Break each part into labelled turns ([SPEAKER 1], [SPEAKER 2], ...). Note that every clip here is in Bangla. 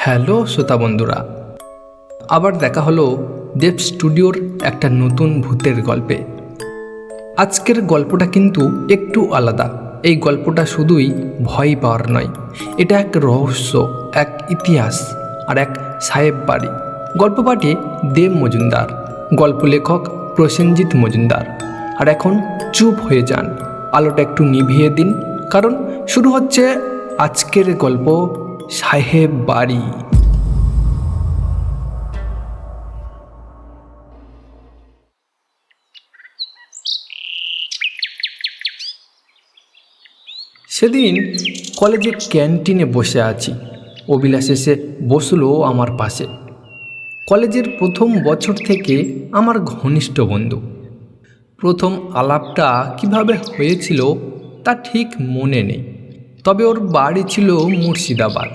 [SPEAKER 1] হ্যালো শ্রোতা বন্ধুরা। আবার দেখা হলো দেব স্টুডিওর একটা নতুন ভূতের গল্পে। আজকের গল্পটা কিন্তু একটু আলাদা। এই গল্পটা শুধুই ভয় পাওয়ার নয়। এটা এক রহস্য, এক ইতিহাস আর এক সাহেব বাড়ি। গল্প পাঠে দেব মজুমদার, গল্প লেখক প্রসেনজিৎ মজুমদার। আর এখন চুপ হয়ে যান। আলোটা একটু নিভিয়ে দিন, কারণ শুরু হচ্ছে আজকের গল্প সাহেব বাড়ি। সেদিন কলেজের ক্যান্টিনে বসে আছি। অভিলাষ এসে বসল আমার পাশে। কলেজের প্রথম বছর থেকে আমার ঘনিষ্ঠ বন্ধু। প্রথম আলাপটা কীভাবে হয়েছিল তা ঠিক মনে নেই। তবে ওর বাড়ি ছিল মুর্শিদাবাদ।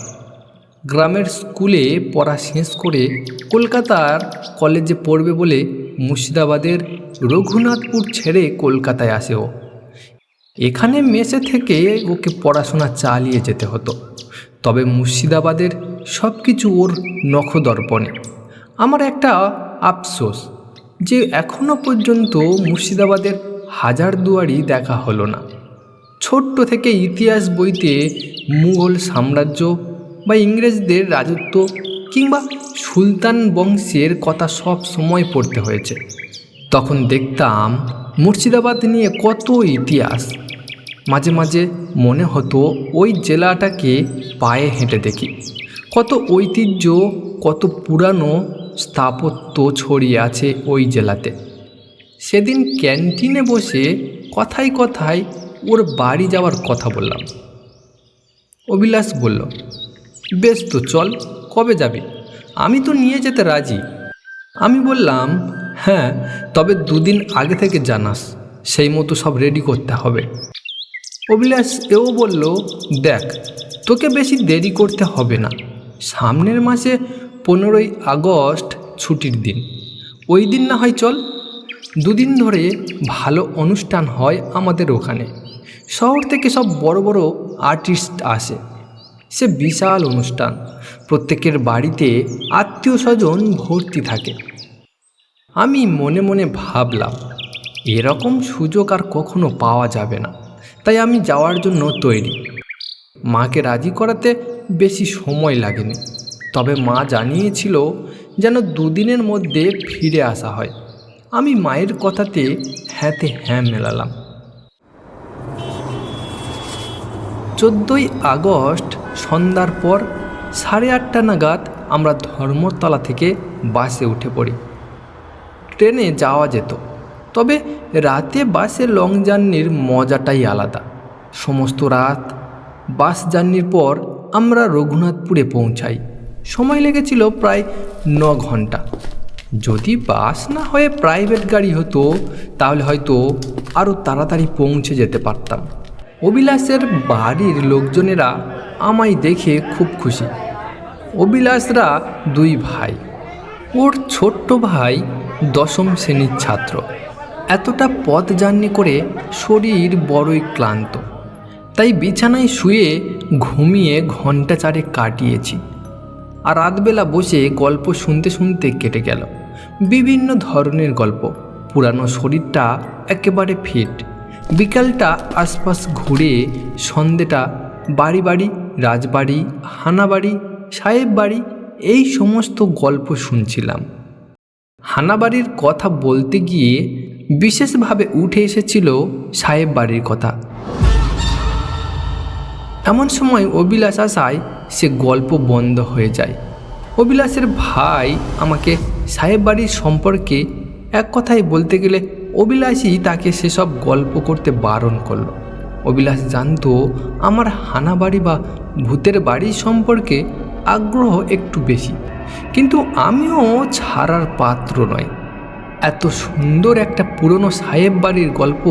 [SPEAKER 1] গ্রামের স্কুলে পড়া শেষ করে কলকাতার কলেজে পড়বে বলে মুর্শিদাবাদের রঘুনাথপুর ছেড়ে কলকাতায় আসে ও। এখানে মেসে থেকে ওকে পড়াশোনা চালিয়ে যেতে হতো। তবে মুর্শিদাবাদের সব কিছু ওর নখদর্পণে। আমার একটা আফসোস যে এখনও পর্যন্ত মুর্শিদাবাদের হাজারদুয়ারি দেখা হলো না। ছোট্ট থেকে ইতিহাস বইতে মুঘল সাম্রাজ্য বা ইংরেজদের রাজত্ব কিংবা সুলতান বংশের কথা সব সময় পড়তে হয়েছে। তখন দেখতাম মুর্শিদাবাদ নিয়ে কত ইতিহাস। মাঝে মাঝে মনে হতো ওই জেলাটাকে পায়ে হেঁটে দেখি। কত ঐতিহ্য, কত পুরানো স্থাপত্য ছড়িয়ে আছে ওই জেলাতে। সেদিন ক্যান্টিনে বসে কথায় কথায় ওর বাড়ি যাওয়ার কথা বললাম। অভিলাষ বলল, বেশ তো, চল, কবে যাবি? আমি তো নিয়ে যেতে রাজি। আমি বললাম হ্যাঁ তবে দুদিন আগে থেকে জানাস, সেই মতো সব রেডি করতে হবে। অভিলাষ এও বলল, দেখ, তোকে বেশি দেরি করতে হবে না। সামনের মাসে পনেরোই আগস্ট ছুটির দিন। ওই দিন না হয় চল। দুদিন ধরে ভালো অনুষ্ঠান হয় আমাদের ওখানে। শহর থেকে সব বড় বড় আর্টিস্ট আসে। সে বিশাল অনুষ্ঠান। প্রত্যেকের বাড়িতে আত্মীয় স্বজন ভর্তি থাকে। আমি মনে মনে ভাবলাম, এরকম সুযোগ আর কখনো পাওয়া যাবে না। তাই আমি যাওয়ার জন্য তৈরি। মাকে রাজি করাতে বেশি সময় লাগেনি। তবে মা জানিয়েছিল যেন দুদিনের মধ্যে ফিরে আসা হয়। আমি মায়ের কথাতে হ্যাঁতে হ্যাঁ মেলালাম। চোদ্দোই আগস্ট সন্ধ্যার পর সাড়ে আটটা নাগাদ আমরা ধর্মতলা থেকে বাসে উঠে পড়ি। ট্রেনে যাওয়া যেত। তবে রাতে বাসে লং জার্নির মজাটাই আলাদা। সমস্ত রাত বাস জার্নির পর আমরা রঘুনাথপুরে পৌঁছাই। সময় লেগেছিল প্রায় ন ঘণ্টা। যদি বাস না হয়ে প্রাইভেট গাড়ি হতো, তাহলে হয়তো আরও তাড়াতাড়ি পৌঁছে যেতে পারতাম। অভিলাষের বাড়ির লোকজনেরা আমায় দেখে খুব খুশি। অভিলাষরা দুই ভাই। ওর ছোট্ট ভাই দশম শ্রেণির ছাত্র। এতটা পথ জার্নি করে শরীর বড়ই ক্লান্ত। তাই বিছানায় শুয়ে ঘুমিয়ে ঘণ্টা চারে কাটিয়েছি। আর রাতবেলা বসে গল্প শুনতে শুনতে কেটে গেল। বিভিন্ন ধরনের গল্প। পুরানো শরীরটা একেবারে ফিট। বিকালটা আশপাশ ঘুরে সন্ধেটা বাড়ি বাড়ি, রাজবাড়ি, হানাবাড়ি, সাহেব বাড়ি, এই সমস্ত গল্প শুনছিলাম। হানাবাড়ির কথা বলতে গিয়ে বিশেষভাবে উঠে এসেছিল সাহেব বাড়ির কথা। এমন সময় অভিলাষ আসায় সে গল্প বন্ধ হয়ে যায়। অভিলাষের ভাই আমাকে সাহেব বাড়ির সম্পর্কে এক কথায় বলতে গেলে অভিলাষই তাকে সেসব গল্প করতে বারণ করল। অভিলাষ জানতো, আমার হানা বাড়ি বা ভূতের বাড়ি সম্পর্কে আগ্রহ একটু বেশি, কিন্তু আমিও ছাড়ার পাত্র নয় এত সুন্দর একটা পুরনো সাহেব বাড়ির গল্প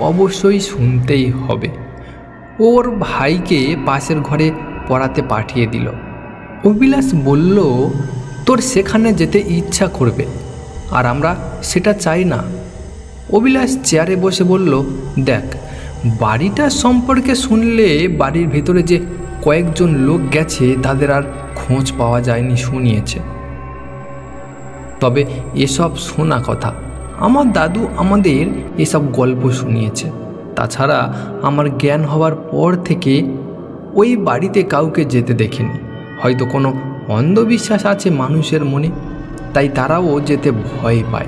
[SPEAKER 1] অবশ্যই শুনতেই হবে। ওর ভাইকে পাশের ঘরে পড়াতে পাঠিয়ে দিল। অভিলাষ বলল, তোর সেখানে যেতে ইচ্ছা করবে, আর আমরা সেটা চাই না। অভিলাষ চেয়ারে বসে বলল, দেখ, বাড়িটা সম্পর্কে শুনলে বাড়ির ভেতরে যে কয়েকজন লোক গেছে তাদের আর খোঁজ পাওয়া যায়নি শুনিয়েছে। তবে এসব শোনা কথা। আমার দাদু আমাদের এসব গল্প শুনিয়েছে। তাছাড়া আমার জ্ঞান হওয়ার পর থেকে ওই বাড়িতে কাউকে যেতে দেখিনি। হয়তো কোনো অন্ধবিশ্বাস আছে মানুষের মনে, তাই তারাও যেতে ভয় পায়।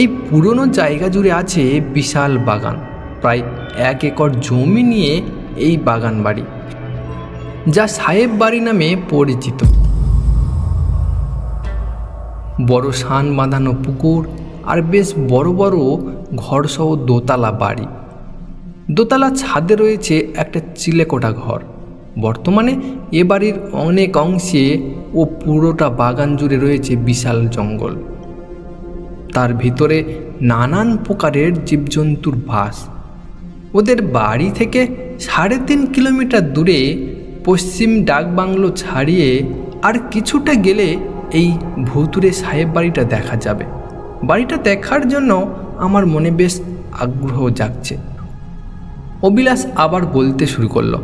[SPEAKER 1] এই পুরনো জায়গা জুড়ে আছে বিশাল বাগান। প্রায় এক একর জমি নিয়ে এই বাগান বাড়ি, যা সাহেব বাড়ি নামে পরিচিত। বড় সান বাঁধানো পুকুর আর বেশ বড় বড় ঘরসহ দোতলা বাড়ি। দোতলা ছাদে রয়েছে একটা চিলেকোটা ঘর। বর্তমানে এ বাড়ির অনেক অংশে ও পুরোটা বাগান জুড়ে রয়েছে বিশাল জঙ্গল। তার ভিতরে নানান প্রকারের জীবজন্তুর বাস। ওদের বাড়ি থেকে সাড়ে তিন কিলোমিটার দূরে পশ্চিম ডাকবাংলো ছাড়িয়ে আর কিছুটা গেলে এই ভুতুরে সাহেব বাড়িটা দেখা যাবে। বাড়িটা দেখার জন্য আমার মনে বেশ আগ্রহ জাগছে। অবিলাস আবার বলতে শুরু করল,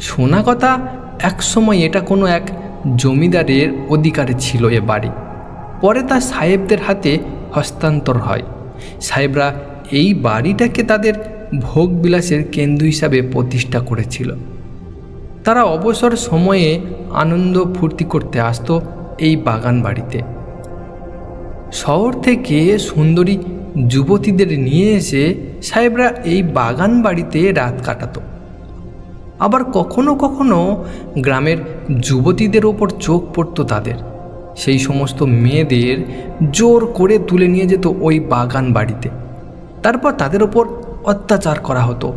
[SPEAKER 1] শোনা কথা, একসময় এটা কোনো এক জমিদারের অধিকারে ছিল এ বাড়ি। পরে তা সাহেবদের হাতে হস্তান্তর হয়। সাহেবরা এই বাড়িটাকে তাদের ভোগবিলাসের কেন্দ্র হিসাবে প্রতিষ্ঠা করেছিল। তারা অবসর সময়ে আনন্দ ফুর্তি করতে আসতো এই বাগান বাড়িতে। শহর থেকে সুন্দরী যুবতীদের নিয়ে এসে সাহেবরা এই বাগান বাড়িতে রাত কাটাত। আবার কখনো কখনো গ্রামের যুবতীদের ওপর চোখ পড়তো তাদের। সেই সমস্ত মেয়েদের জোর করে তুলে নিয়ে যেত ওই বাগান বাড়িতে। তারপর তাদের ওপর অত্যাচার করা হতো।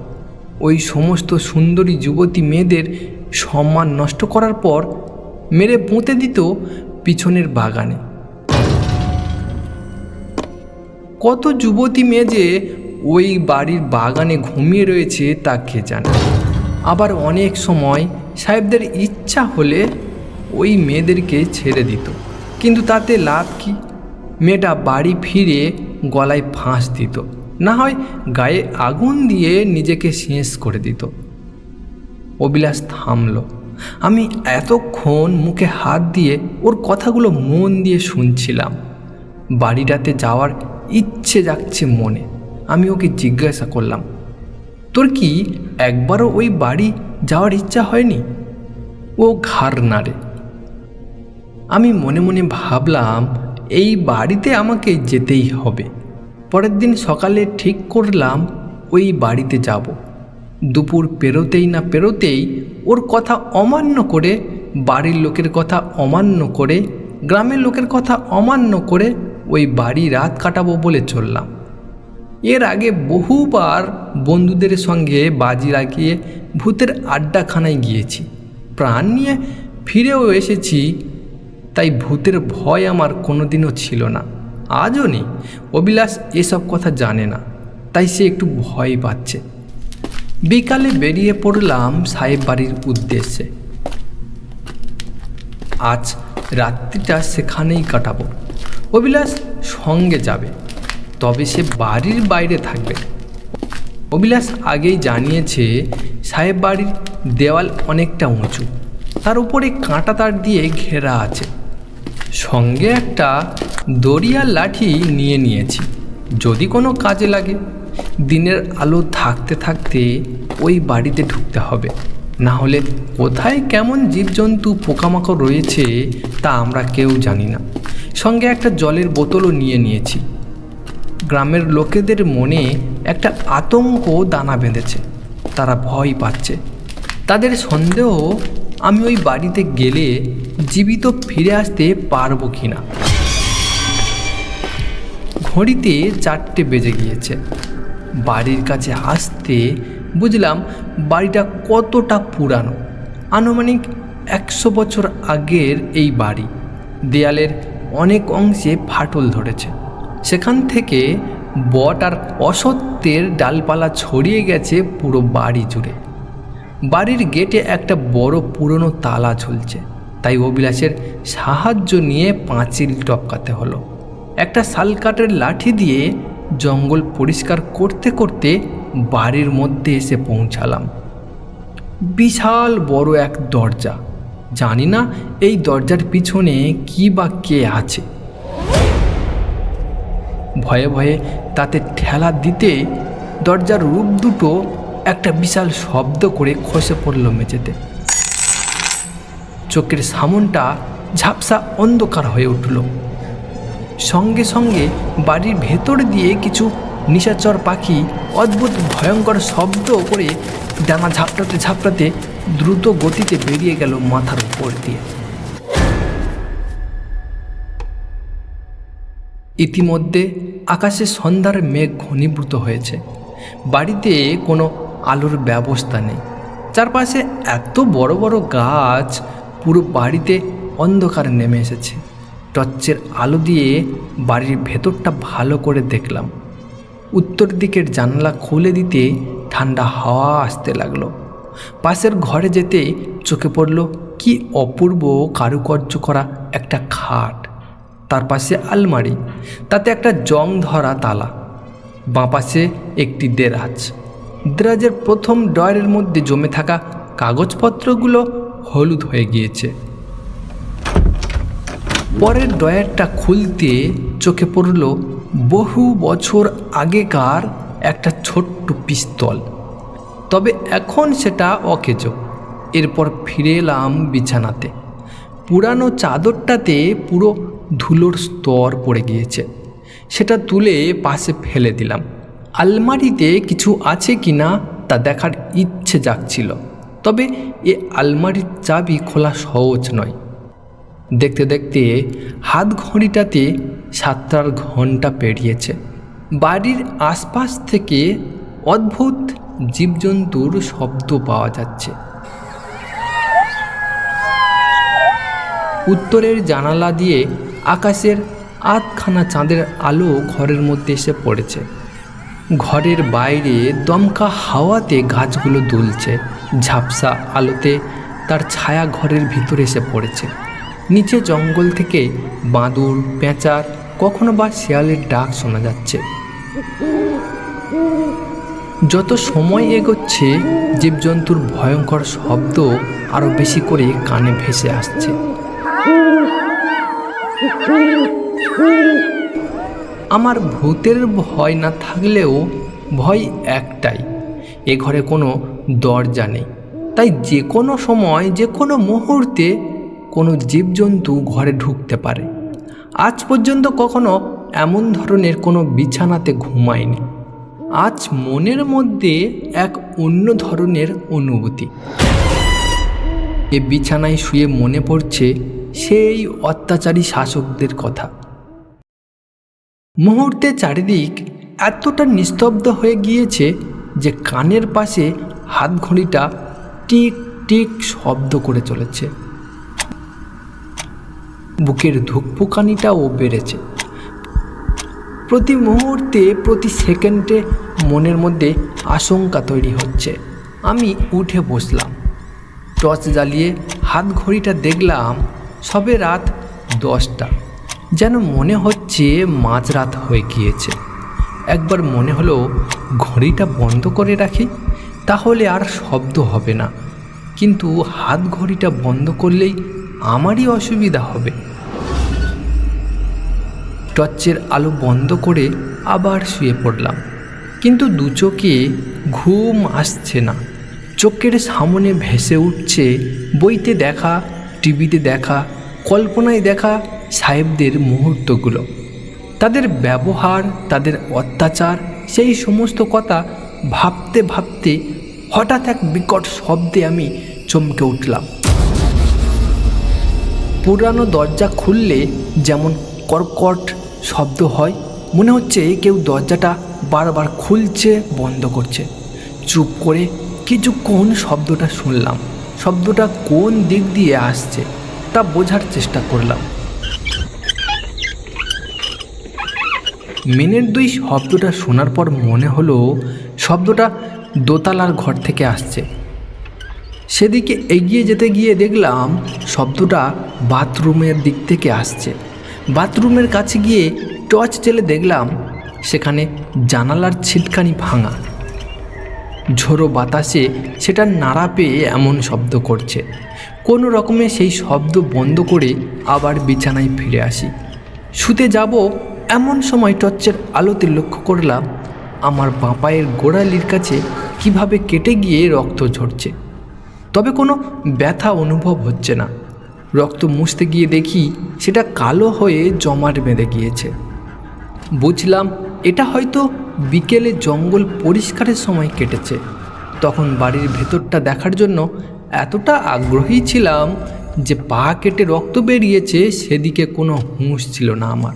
[SPEAKER 1] ওই সমস্ত সুন্দরী যুবতী মেয়েদের সম্মান নষ্ট করার পর মেরে পুঁতে দিত পিছনের বাগানে। কত যুবতী মেয়ে যে ওই বাড়ির বাগানে ঘুমিয়ে রয়েছে তা কে জানে? আবার অনেক সময় সাহেবদের ইচ্ছা হলে ওই মেয়েদেরকে ছেড়ে দিত। কিন্তু তাতে লাভ কি? মেয়েটা বাড়ি ফিরে গলায় ফাঁস দিত। না হয় গায়ে আগুন দিয়ে নিজেকে শেষ করে দিত। অবিলাস থামল। আমি এতক্ষণ মুখে হাত দিয়ে ওর কথাগুলো মন দিয়ে শুনছিলাম। বাড়িটাতে যাওয়ার ইচ্ছে যাচ্ছে মনে। আমি ওকে জিজ্ঞাসা করলাম, তোর কি একবারও ওই বাড়ি যাওয়ার ইচ্ছা হয়নি? ও ঘাড় নাড়ে। আমি মনে মনে ভাবলাম, এই বাড়িতে আমাকে যেতেই হবে। পরের দিন সকালে ঠিক করলাম, ওই বাড়িতে যাব। দুপুর পেরোতেই না পেরোতেই ওর কথা অমান্য করে, বাড়ির লোকের কথা অমান্য করে, গ্রামের লোকের কথা অমান্য করে ওই বাড়ি রাত কাটাবো বলে চললাম। এর আগে বহুবার বন্ধুদের সঙ্গে বাজি লাগিয়ে ভূতের আড্ডাখানায় গিয়েছি। প্রাণ নিয়ে ফিরেও এসেছি তাই ভূতের ভয় আমার কোনোদিনও ছিল না। আজও নেই। অবিলাস এসব কথা জানে না, তাই সে একটু ভয় পাচ্ছে। বিকালে বেরিয়ে পড়লাম সাহেব বাড়ির উদ্দেশ্যে। আজ রাত্রিটা সেখানেই কাটাবো। অবিলাস সঙ্গে যাবে, তবে সে বাড়ির বাইরে থাকবে। অবিলাস আগেই জানিয়েছে সাহেব বাড়ির দেওয়াল অনেকটা উঁচু, তার উপরে কাঁটা তার দিয়ে ঘেরা আছে। সঙ্গে একটা দড়িয়ার লাঠি নিয়ে নিয়েছি। যদি কোনো কাজে লাগে, দিনের আলো থাকতে থাকতে ওই বাড়িতে ঢুকতে হবে। না হলে কোথায় কেমন জীবজন্তু পোকামাকড় রয়েছে তা আমরা কেউ জানি না। সঙ্গে একটা জলের বোতলও নিয়ে নিয়েছি। গ্রামের লোকেদের মনে একটা আতঙ্ক দানা বেঁধেছে। তারা ভয় পাচ্ছে। তাদের সন্দেহ আমি ওই বাড়িতে গেলে জীবিত ফিরে আসতে পারব কি না ঘড়িতে চারটে বেজে গিয়েছে। বাড়ির কাছে আসতে বুঝলাম বাড়িটা কতটা পুরানো। আনুমানিক একশো বছর আগের এই বাড়ি। দেয়ালের অনেক অংশে ফাটল ধরেছে। সেখান থেকে বট আর অসত্যের ডালপালা ছড়িয়ে গেছে পুরো বাড়ি জুড়ে। বাড়ির গেটে একটা বড় পুরনো তালা ঝুলছে। তাই অবিলাসের সাহায্য নিয়ে পাঁচিল টপকাতে হলো। একটা শালকাঠের লাঠি দিয়ে জঙ্গল পরিষ্কার করতে করতে বাড়ির মধ্যে এসে পৌঁছালাম। বিশাল বড় এক দরজা। জানি না এই দরজার পিছনে কি বা কে আছে। ভয়ে ভয়ে তাতে ঠেলা দিতে দরজার রূপ দুটো একটা বিশাল শব্দ করে খসে পড়ল মেঝেতে। চোখের সামনটা ঝাপসা অন্ধকার হয়ে উঠল। সঙ্গে সঙ্গে বাড়ির ভেতর দিয়ে কিছু নিশাচর পাখি অদ্ভুত ভয়ঙ্কর শব্দ করে ডানা ঝাপটাতে ঝাপটাতে দ্রুত গতিতে বেরিয়ে গেল মাথার উপর দিয়ে। ইতিমধ্যে আকাশে সন্ধ্যার মেঘ ঘনীভূত হয়েছে। বাড়িতে কোনো আলোর ব্যবস্থা নেই। চারপাশে এত বড় বড় গাছ পুরো বাড়িতে অন্ধকার নেমে এসেছে। টর্চের আলো দিয়ে বাড়ির ভেতরটা ভালো করে দেখলাম। উত্তর দিকের জানলা খুলে দিতে ঠান্ডা হাওয়া আসতে লাগল। পাশের ঘরে যেতে চোখে পড়ল, কি অপূর্ব কারুকার্য করা একটা খাট। তার পাশে আলমারি, তাতে একটা জং ধরা তালা। বাঁ পাশে একটি দেরাজ। দেরাজের প্রথম ডয়ারের মধ্যে জমে থাকা কাগজপত্রগুলো হলুদ হয়ে গিয়েছে। পরের ডয়ারটা খুলতে চোখে পড়ল বহু বছর আগেকার একটা ছোট্ট পিস্তল। তবে এখন সেটা অকেজো। এরপর ফিরে এলাম বিছানাতে। পুরানো চাদরটাতে পুরো ধুলোর স্তর পড়ে গিয়েছে। সেটা তুলে পাশে ফেলে দিলাম। আলমারিতে কিছু আছে কি না তা দেখার ইচ্ছে জাগছিল। তবে এ আলমারির চাবি খোলা সহজ নয়। দেখতে দেখতে হাত ঘড়িটাতে সাতটার ঘণ্টা পেরিয়েছে। বাড়ির আশপাশ থেকে অদ্ভুত জীবজন্তুর শব্দ পাওয়া যাচ্ছে। উত্তরের জানালা দিয়ে আকাশের আধখানা চাঁদের আলো ঘরের মধ্যে এসে পড়েছে। ঘরের বাইরে দমকা হাওয়াতে গাছগুলো দুলছে। ঝাপসা আলোতে তার ছায়া ঘরের ভিতরে এসে পড়েছে। নিচে জঙ্গল থেকে বাঁদুর, পেঁচার, কখনো বা শেয়ালের ডাক শোনা যাচ্ছে। যত সময় এগোচ্ছে, জীবজন্তুর ভয়ঙ্কর শব্দ আরও বেশি করে কানে ভেসে আসছে। আমার ভূতের ভয় না থাকলেও ভয় একটাই, এ ঘরে কোনো দরজা নেই। তাই যে কোনো সময়, যে কোনো মুহূর্তে কোনো জীবজন্তু ঘরে ঢুকতে পারে। আজ পর্যন্ত কখনো এমন ধরনের কোনো বিছানাতে ঘুমায়নি। আজ মনের মধ্যে এক অন্য ধরনের অনুভূতি। এ বিছানায় শুয়ে মনে পড়ছে সেই অত্যাচারী শাসকদের কথা। মুহূর্তে চারিদিক এতটা নিস্তব্ধ হয়ে গিয়েছে যে কানের পাশে হাত ঘড়িটা টিক টিক শব্দ করে চলেছে। বুকের ধুকপুকানিটাও বেড়েছে। প্রতি মুহূর্তে, প্রতি সেকেন্ডে মনের মধ্যে আশঙ্কা তৈরি হচ্ছে। আমি উঠে বসলাম। টর্চ জ্বালিয়ে হাত ঘড়িটা দেখলাম সবে রাত দশটা। যেন মনে হচ্ছে মাঝরাত হয়ে গিয়েছে। একবার মনে হলো, ঘড়িটা বন্ধ করে রাখি, তাহলে আর শব্দ হবে না। কিন্তু হাত ঘড়িটা বন্ধ করলেই আমারই অসুবিধা হবে। টর্চের আলো বন্ধ করে আবার শুয়ে পড়লাম। কিন্তু দু চোখে ঘুম আসছে না। চোখের সামনে ভেসে উঠছে বইতে দেখা, টিভিতে দেখা, কল্পনায় দেখা সাহেবদের মুহূর্তগুলো। তাদের ব্যবহার, তাদের অত্যাচার, সেই সমস্ত কথা ভাবতে ভাবতে হঠাৎ এক বিকট শব্দে আমি চমকে উঠলাম। পুরানো দরজা খুললে যেমন কর্কট শব্দ হয়, মনে হচ্ছে কেউ দরজাটা বারবার খুলছে, বন্ধ করছে। চুপ করে কিছুক্ষণ শব্দটা শুনলাম। শব্দটা কোন দিক দিয়ে আসছে, তা বোঝার চেষ্টা করলাম। মিনিট দুই শব্দটা শোনার পর মনে হলো শব্দটা দোতলার ঘর থেকে আসছে। সেদিকে এগিয়ে যেতে গিয়ে দেখলাম শব্দটা বাথরুমের দিক থেকে আসছে। বাথরুমের কাছে গিয়ে টর্চ জেলে দেখলাম সেখানে জানালার ছিটকানি ভাঙা। ঝোড়ো বাতাসে সেটা নাড়া পেয়ে এমন শব্দ করছে। কোনো রকমে সেই শব্দ বন্ধ করে আবার বিছানায় ফিরে আসি। শুতে যাব এমন সময় টর্চের আলোতে লক্ষ্য করলাম, আমার বাপায়ের গোড়ালির কাছে কীভাবে কেটে গিয়ে রক্ত ঝরছে। তবে কোনো ব্যথা অনুভব হচ্ছে না। রক্ত মুছতে গিয়ে দেখি সেটা কালো হয়ে জমাট বেঁধে গিয়েছে। বুঝলাম, এটা হয়তো বিকেলে জঙ্গল পরিষ্কারের সময় কেটেছে। তখন বাড়ির ভেতরটা দেখার জন্য এতটা আগ্রহী ছিলাম যে পা কেটে রক্ত বেরিয়েছে, সেদিকে কোনো হুঁশ ছিল না আমার।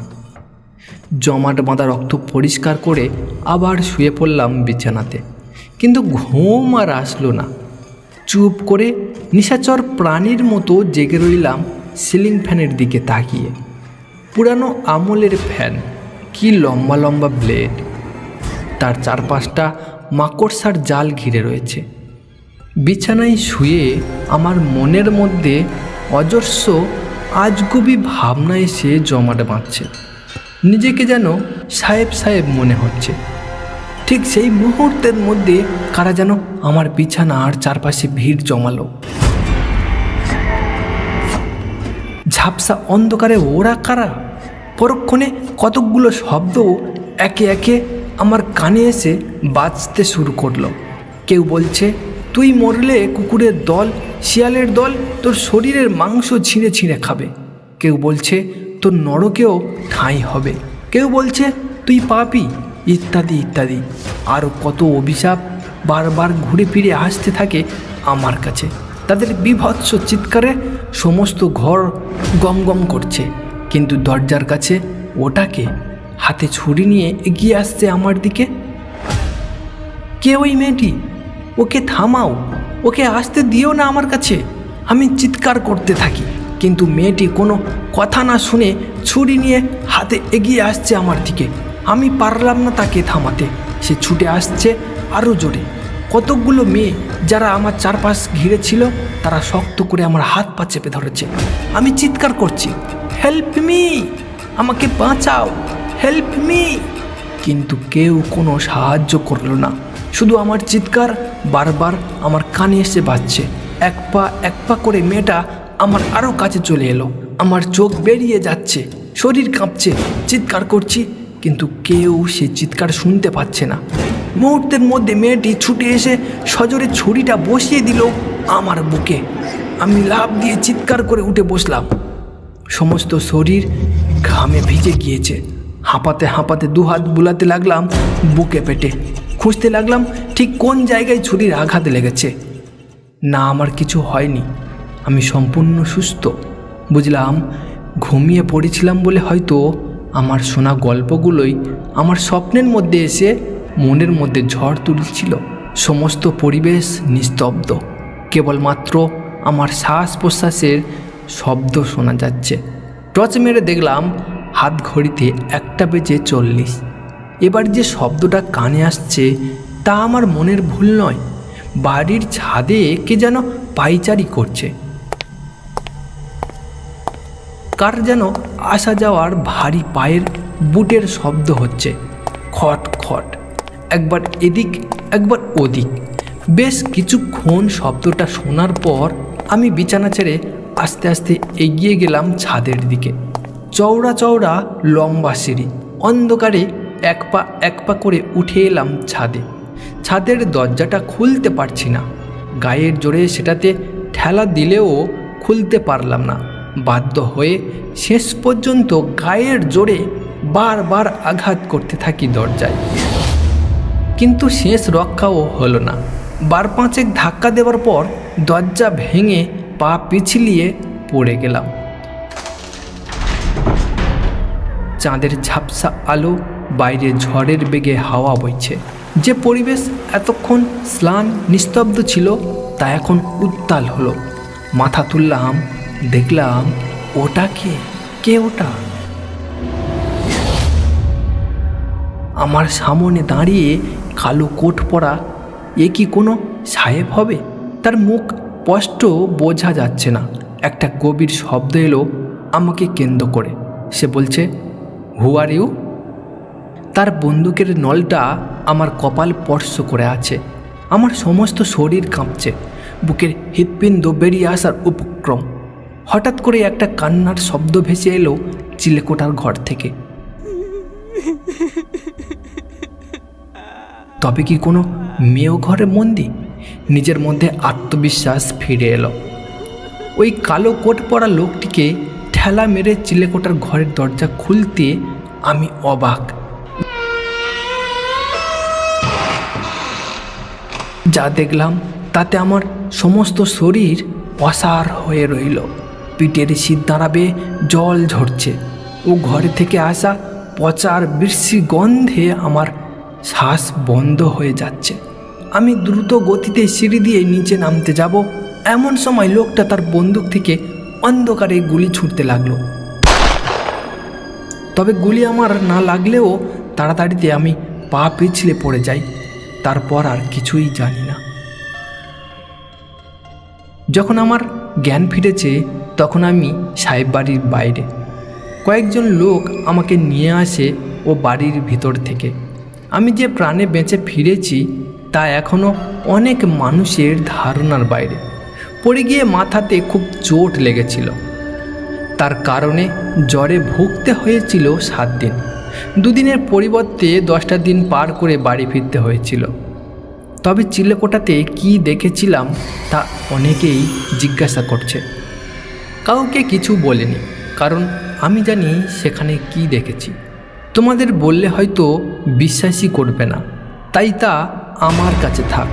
[SPEAKER 1] জমাট বাঁধা রক্ত পরিষ্কার করে আবার শুয়ে পড়লাম বিছানাতে। কিন্তু ঘুম আর আসলো না। চুপ করে নিশাচর প্রাণীর মতো জেগে রইলাম সিলিং ফ্যানের দিকে তাকিয়ে। পুরানো আমলের ফ্যান, কি লম্বা লম্বা ব্লেড। তার চারপাশটা মাকড়সার জাল ঘিরে রয়েছে। বিছানায় শুয়ে আমার মনের মধ্যে অজস্র আজগুবি ভাবনা এসে জমাট বাঁধছে। নিজেকে যেন সাহেব সাহেব মনে হচ্ছে। ঠিক সেই মুহূর্তের মধ্যে কারা যেন আমার বিছানা আর চারপাশে ভিড় জমালো। ঝাপসা অন্ধকারে ওরা কারা? পরক্ষণে কতকগুলো শব্দ একে একে আমার কানে এসে বাজতে শুরু করল। কেউ বলছে, তুই মরলে কুকুরের দল, শিয়ালের দল তোর শরীরের মাংস ছিঁড়ে ছিঁড়ে খাবে। কেউ বলছে তোর নরকেও ঠাঁই হবে। কেউ বলছে, তুই পাপি। ইত্যাদি ইত্যাদি। আরও কত অভিশাপ বারবার ঘুরে ফিরে আসতে থাকে আমার কাছে। তাদের বিভৎস চিৎকারে সমস্ত ঘর গম গম করছে। কিন্তু দরজার কাছে ওটাকে হাতে ছুরি নিয়ে এগিয়ে আসছে আমার দিকে। কে ওই মেয়েটি? ওকে থামাও। ওকে আসতে দিও না আমার কাছে। আমি চিৎকার করতে থাকি। কিন্তু মেয়েটি কোনো কথা না শুনে ছুরি নিয়ে হাতে এগিয়ে আসছে আমার দিকে। আমি পারলাম না তাকে থামাতে। সে ছুটে আসছে আরও জোরে। কতকগুলো মেয়ে যারা আমার চারপাশ ঘিরে ছিল তারা শক্ত করে আমার হাত পা চেপে ধরেছে। আমি চিৎকার করছি হেল্প মি আমাকে বাঁচাও! হেল্প মি কিন্তু কেউ কোনো সাহায্য করল না। শুধু আমার চিৎকার বারবার আমার কানে এসে বাজছে। এক পা এক পা করে মেয়েটা আমার আরও কাছে চলে এলো। আমার চোখ বেরিয়ে যাচ্ছে, শরীর কাঁপছে, চিৎকার করছি, কিন্তু কেউ সে চিৎকার শুনতে পাচ্ছে না। মুহূর্তের মধ্যে মেয়েটি ছুটে এসে সজোরে ছুরিটা বসিয়ে দিল আমার বুকে। আমি লাভ দিয়ে চিৎকার করে উঠে বসলাম। সমস্ত শরীর ঘামে ভিজে গিয়েছে। হাঁপাতে হাঁপাতে দু হাত বুলাতে লাগলাম বুকে পেটে। খুঁজতে লাগলাম ঠিক কোন জায়গায় ছুরির আঘাত লেগেছে। না, আমার কিছু হয়নি। আমি সম্পূর্ণ সুস্থ। বুঝলাম, ঘুমিয়ে পড়েছিলাম বলে হয়তো আমার শোনা গল্পগুলোই আমার স্বপ্নের মধ্যে এসে মনের মধ্যে ঝড় তুলছিল। সমস্ত পরিবেশ নিস্তব্ধ। কেবলমাত্র আমার শ্বাস প্রশ্বাসের শব্দ শোনা যাচ্ছে। টর্চ মেরে দেখলাম, হাত ঘড়িতে একটা বেজে চল্লিশ। এবার যে শব্দটা কানে আসছে, তা আমার মনের ভুল নয়। বাড়ির ছাদে কে যেন পাইচারি করছে। কার যেন আসা যাওয়ার ভারী পায়ের বুটের শব্দ হচ্ছে। খট খট। একবার এদিক, একবার ওদিক। বেশ কিছুক্ষণ শব্দটা শোনার পর আমি বিছানা ছেড়ে আস্তে আস্তে এগিয়ে গেলাম ছাদের দিকে। চওড়া চওড়া, লম্বা সিঁড়ি। অন্ধকারে এক পা এক পা করে উঠে এলাম ছাদে। ছাদের দরজাটা খুলতে পারছি না। গায়ের জোরে সেটাতে ঠেলা দিলেও খুলতে পারলাম না। বাধ্য হয়ে শেষ পর্যন্ত গায়ের জোরে বারবার আঘাত করতে থাকি দরজায়। কিন্তু শেষ রক্ষাও হলো না। বার পাঁচেক ধাক্কা দেওয়ার পর দরজা ভেঙে পা পিছলিয়ে পড়ে গেলাম। চাঁদের ঝাপসা আলো বাইরে ঝড়ের বেগে হাওয়া বইছে। যে পরিবেশ এতক্ষণ স্নান নিস্তব্ধ ছিল, তা এখন উত্তাল হলো। মাথা তুললাম দেখলাম ওটা কে? কে ওটা? আমার সামনে দাঁড়িয়ে কালো কোট পরা এ কি কোনো সাহেব হবে? তার মুখ স্পষ্ট বোঝা যাচ্ছে না। একটা গভীর শব্দ এলো আমাকে কেন্দ্র করে। সে বলছে হু আর ইউ তার বন্দুকের নলটা আমার কপাল স্পর্শ করে আছে। আমার সমস্ত শরীর কাঁপছে। বুকের হৃৎপিণ্ড বেরিয়ে আসার উপক্রম। হঠাৎ করে একটা কান্নার শব্দ ভেসে এলো চিলেকোটার ঘর থেকে। তবে কি কোনো মেয়েও ঘরে মন্দি? নিজের মধ্যে আত্মবিশ্বাস ফিরে এলো। ওই কালো কোট পরা লোকটিকে ঠেলা মেরে চিলেকোটার ঘরের দরজা খুলতে আমি অবাক। যা দেখলাম তাতে আমার সমস্ত শরীর অসার হয়ে রইল। পিঠের শীত দাঁড়াবে, জল ঝরছে। ও ঘরে থেকে আসা পচার বৃষ্টি গন্ধে আমার শ্বাস বন্ধ হয়ে যাচ্ছে। আমি দ্রুত গতিতে সিঁড়ি দিয়ে নিচে নামতে যাব। এমন সময় লোকটা তার বন্দুক থেকে অন্ধকারে গুলি ছুটতে লাগল। তবে গুলি আমার না লাগলেও তাড়াতাড়িতে আমি পা পিছলে পড়ে যাই। তারপর আর কিছুই জানি না। যখন আমার জ্ঞান ফিরেছে তখন আমি সাহেব বাড়ির বাইরে। কয়েকজন লোক আমাকে নিয়ে আসে ও বাড়ির ভিতর থেকে। আমি যে প্রাণে বেঁচে ফিরেছি তা এখনও অনেক মানুষের ধারণার বাইরে। পড়ে গিয়ে মাথাতে খুব চোট লেগেছিল। তার কারণে জ্বরে ভুগতে হয়েছিল সাত দিন। দুদিনের পরিবর্তে দশটা দিন পার করে বাড়ি ফিরতে হয়েছিল। তবে চিলেকোটাতে কি দেখেছিলাম তা অনেকেই জিজ্ঞাসা করছে। কাউকে কিছু বলেনি, কারণ আমি জানি সেখানে কি দেখেছি। তোমাদের বললে হয়তো বিশ্বাসই করবে না, তাই তা আমার কাছে থাক।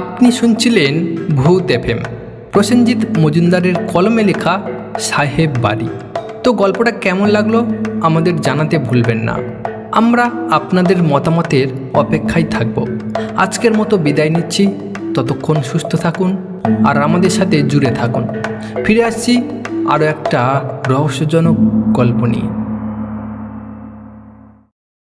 [SPEAKER 1] আপনি শুনছিলেন ভূত এফএম, প্রসেনজিৎ মজুমদারের কলমে লেখা সাহেব বাড়ি। তো গল্পটা কেমন লাগল আমাদের জানাতে ভুলবেন না। আমরা আপনাদের মতামতের অপেক্ষায় থাকব। আজকের মতো বিদায় নিচ্ছি। ততক্ষণ সুস্থ থাকুন আর আমাদের সাথে জুড়ে থাকুন। ফিরে আসছি আরও একটা রহস্যজনক গল্প নিয়ে।